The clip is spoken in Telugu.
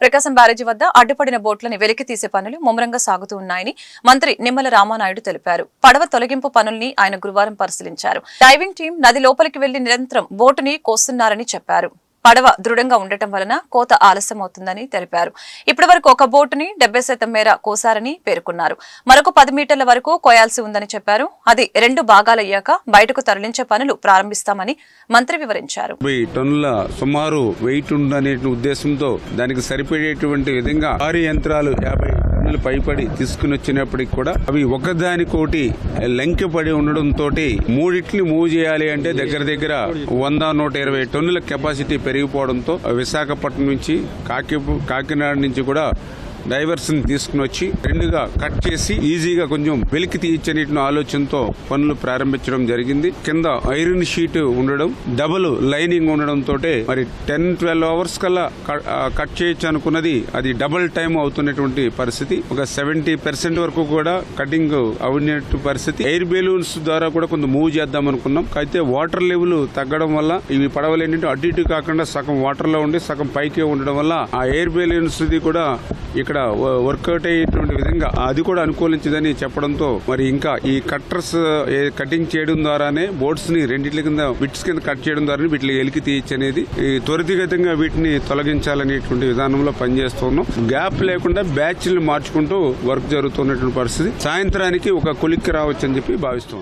ప్రకాశం బ్యారేజీ వద్ద అడ్డుపడిన బోట్లని వెలికి తీసే పనులు ముమ్మరంగా సాగుతూ ఉన్నాయని మంత్రి నిమ్మల రామానాయుడు తెలిపారు. పడవ తొలగింపు పనుల్ని ఆయన గురువారం పరిశీలించారు. డైవింగ్ టీం నది లోపలికి వెళ్ళి నిరంతరం బోటుని కోస్తున్నారని చెప్పారు. పడవ దృఢంగా ఉండటం వలన కోత ఆలస్యమవుతుందని తెలిపారు. ఇప్పటి వరకు ఒక బోటుని డెబ్బై శాతం మేర కోసారని పేర్కొన్నారు. మరొక పది మీటర్ల వరకు కోయాల్సి ఉందని చెప్పారు. అది రెండు భాగాలయ్యాక బయటకు తరలించే పనులు ప్రారంభిస్తామని మంత్రి వివరించారు. టన్నుల సుమారు వెయిట్ ఉందనే ఉద్దేశంతో దానికి సరిపడేటువంటి విధంగా భారీ యంత్రాలు యాభై టన్నులు పైపడి తీసుకుని వచ్చినప్పటికి కూడా అవి ఒకదానికోటి లంకెపడి ఉండడంతో మూడిట్లు మూవ్ చేయాలి అంటే దగ్గర దగ్గర వంద నూట ఇరవై టన్నుల కెపాసిటీ పెరిగిపోవడంతో విశాఖపట్నం నుంచి కాకి కాకినాడ నుంచి కూడా డైవర్స్ని తీసుకుని వచ్చి రెండుగా కట్ చేసి ఈజీగా కొంచెం వెలికి తీయచ్చనేటిన ఆలోచనతో పనులు ప్రారంభించడం జరిగింది. కింద ఐరన్ షీట్ ఉండడం డబుల్ లైనింగ్ ఉండడం తోటే మరి టెన్ ట్వెల్వ్ అవర్స్ కల్లా కట్ చేయొచ్చు అనుకున్నది. అది డబుల్ టైం అవుతున్నటువంటి పరిస్థితి. ఒక సెవెంటీ పర్సెంట్ వరకు కూడా కటింగ్ అవునట్టు పరిస్థితి. ఎయిర్ బెలూన్స్ ద్వారా కూడా కొంత మూవ్ చేద్దాం అనుకున్నాం. అయితే వాటర్ లెవెల్ తగ్గడం వల్ల ఇవి పడవలు ఏంటంటే అటు ఇటు కాకుండా సగం వాటర్లో ఉండి సగం పైకి ఉండడం వల్ల ఆ ఎయిర్ బెలూన్స్ కూడా ఇక్కడ వర్కౌట్ అయ్యేటువంటి విధంగా అది కూడా అనుకూలించదని చెప్పడంతో మరి ఇంకా ఈ కట్టర్స్ కటింగ్ చేయడం ద్వారానే బోట్స్ని రెండింటి కింద బిట్స్ కింద కట్ చేయడం ద్వారా వీటిని ఎలికి తీయచ్చు అనేది ఈ త్వరితగతంగా వీటిని తొలగించాలనేటువంటి విధానంలో పనిచేస్తున్నాం. గ్యాప్ లేకుండా బ్యాచ్లు మార్చుకుంటూ వర్క్ జరుగుతున్నటువంటి పరిస్థితి. సాయంత్రానికి ఒక కొలిక్కి రావచ్చు అని చెప్పి భావిస్తున్నాం.